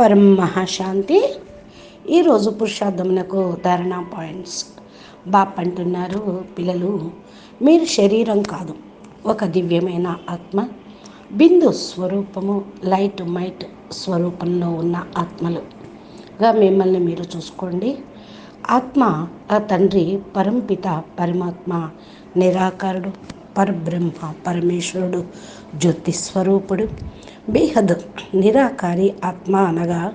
పరం మహాశాంతి. ఈరోజు పురుషార్థమునకు ధారణ పాయింట్స్. బాప్ అంటున్నారు పిల్లలు మీరు శరీరం కాదు ఒక దివ్యమైన ఆత్మ. బిందు స్వరూపము లైట్ మైట్ స్వరూపంలో ఉన్న ఆత్మలుగా మిమ్మల్ని మీరు చూసుకోండి. ఆత్మ ఆ తండ్రి పరంపిత పరమాత్మ నిరాకారుడు పరబ్రహ్మ పరమేశ్వరుడు జ్యోతి స్వరూపుడు బేహద్ నిరాకారి ఆత్మ అనగా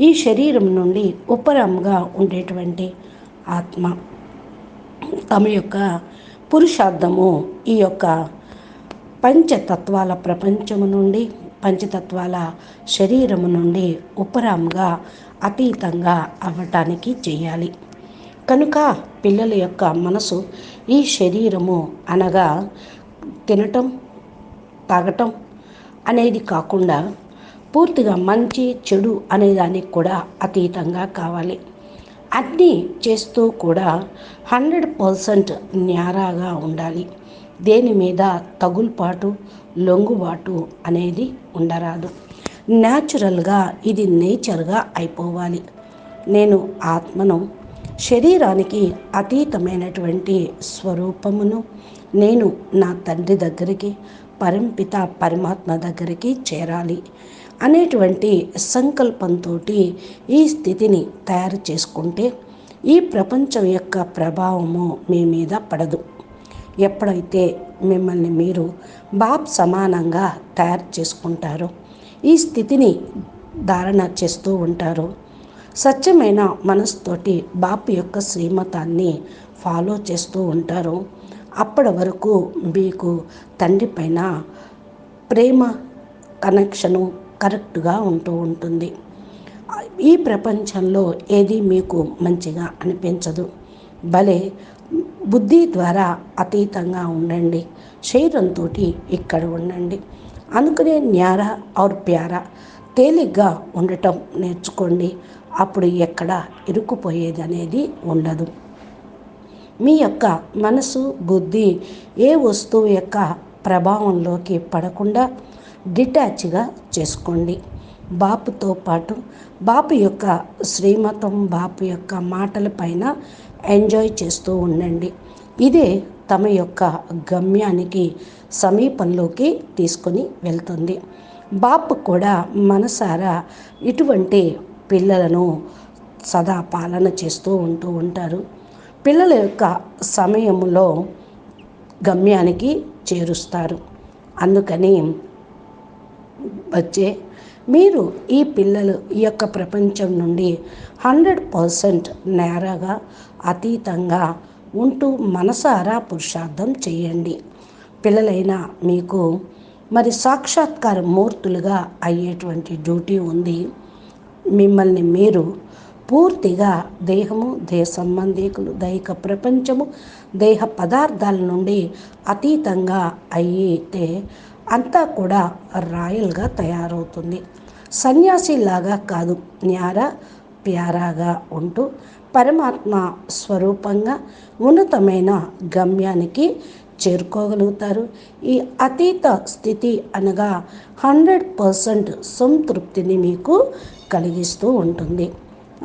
ఈ శరీరం నుండి ఉపరంగా ఉండేటువంటి ఆత్మ. తమ యొక్క పురుషార్థము ఈ యొక్క పంచతత్వాల ప్రపంచము నుండి పంచతత్వాల శరీరము నుండి ఉపరంగా అతీతంగా అవ్వటానికి చేయాలి. కనుక పిల్లల యొక్క మనసు ఈ శరీరము అనగా తినటం తాగటం అనేది కాకుండా పూర్తిగా మంచి చెడు అనే దానికి కూడా అతీతంగా కావాలి. అన్నీ చేస్తూ కూడా హండ్రెడ్ పర్సెంట్ న్యారాగా ఉండాలి. దేని మీద తగులుపాటు లొంగుబాటు అనేది ఉండరాదు. న్యాచురల్గా ఇది నేచర్గా అయిపోవాలి. నేను ఆత్మను శరీరానికి అతీతమైనటువంటి స్వరూపమును నేను నా తండ్రి దగ్గరికి పరంపిత పరమాత్మ దగ్గరికి చేరాలి అనేటువంటి సంకల్పంతో ఈ స్థితిని తయారు చేసుకుంటే ఈ ప్రపంచం యొక్క ప్రభావము మీ మీద పడదు. ఎప్పుడైతే మిమ్మల్ని మీరు బాప్ సమానంగా తయారు చేసుకుంటారో ఈ స్థితిని ధారణ చేస్తూ ఉంటారు స్వచ్ఛమైన మనసుతోటి బాపు యొక్క శ్రీమతాన్ని ఫాలో చేస్తూ ఉంటారు అప్పటి వరకు మీకు తండ్రి పైన ప్రేమ కనెక్షను కరెక్ట్గా ఉంటూ ఉంటుంది. ఈ ప్రపంచంలో ఏది మీకు మంచిగా అనిపించదు? భలే బుద్ధి ద్వారా అతీతంగా ఉండండి. శరీరంతో ఇక్కడ ఉండండి. అనుకునే న్యారా ఔర్ ప్యారా తేలిగ్గా ఉండటం నేర్చుకోండి. అప్పుడు ఎక్కడ ఇరుక్కుపోయేది అనేది ఉండదు. మీ యొక్క మనసు బుద్ధి ఏ వస్తువు యొక్క ప్రభావంలోకి పడకుండా డిటాచ్గా చేసుకోండి. బాపుతో పాటు బాపు యొక్క శ్రీమతం బాపు యొక్క మాటల పైన ఎంజాయ్ చేస్తూ ఉండండి. ఇదే తమ యొక్క గమ్యానికి సమీపంలోకి తీసుకొని వెళ్తుంది. బాపు కూడా మనసారా ఇటువంటి పిల్లలను సదా పాలన చేస్తూ ఉంటూ ఉంటారు. పిల్లల యొక్క సమయంలో గమ్యానికి చేరుస్తారు. అందుకని వచ్చే మీరు ఈ పిల్లలు ఈ యొక్క ప్రపంచం నుండి హండ్రెడ్ పర్సెంట్ నేరగా అతీతంగా ఉంటూ మనసారా పురుషార్థం చేయండి. పిల్లలైన మీకు మరి సాక్షాత్కార మూర్తులుగా అయ్యేటువంటి డ్యూటీ ఉంది. మిమ్మల్ని మీరు పూర్తిగా దేహము దేహ సంబంధికులు దైహిక ప్రపంచము దేహ పదార్థాల నుండి అతీతంగా అయితే అంతా కూడా రాయల్గా తయారవుతుంది. సన్యాసిలాగా కాదు న్యార ప్యారాగా ఉంటూ పరమాత్మ స్వరూపంగా ఉన్నతమైన గమ్యానికి చేరుకోగలుగుతారు. ఈ అతీత స్థితి అనగా హండ్రెడ్ పర్సెంట్ సంతృప్తిని మీకు కలిగిస్తూ ఉంటుంది.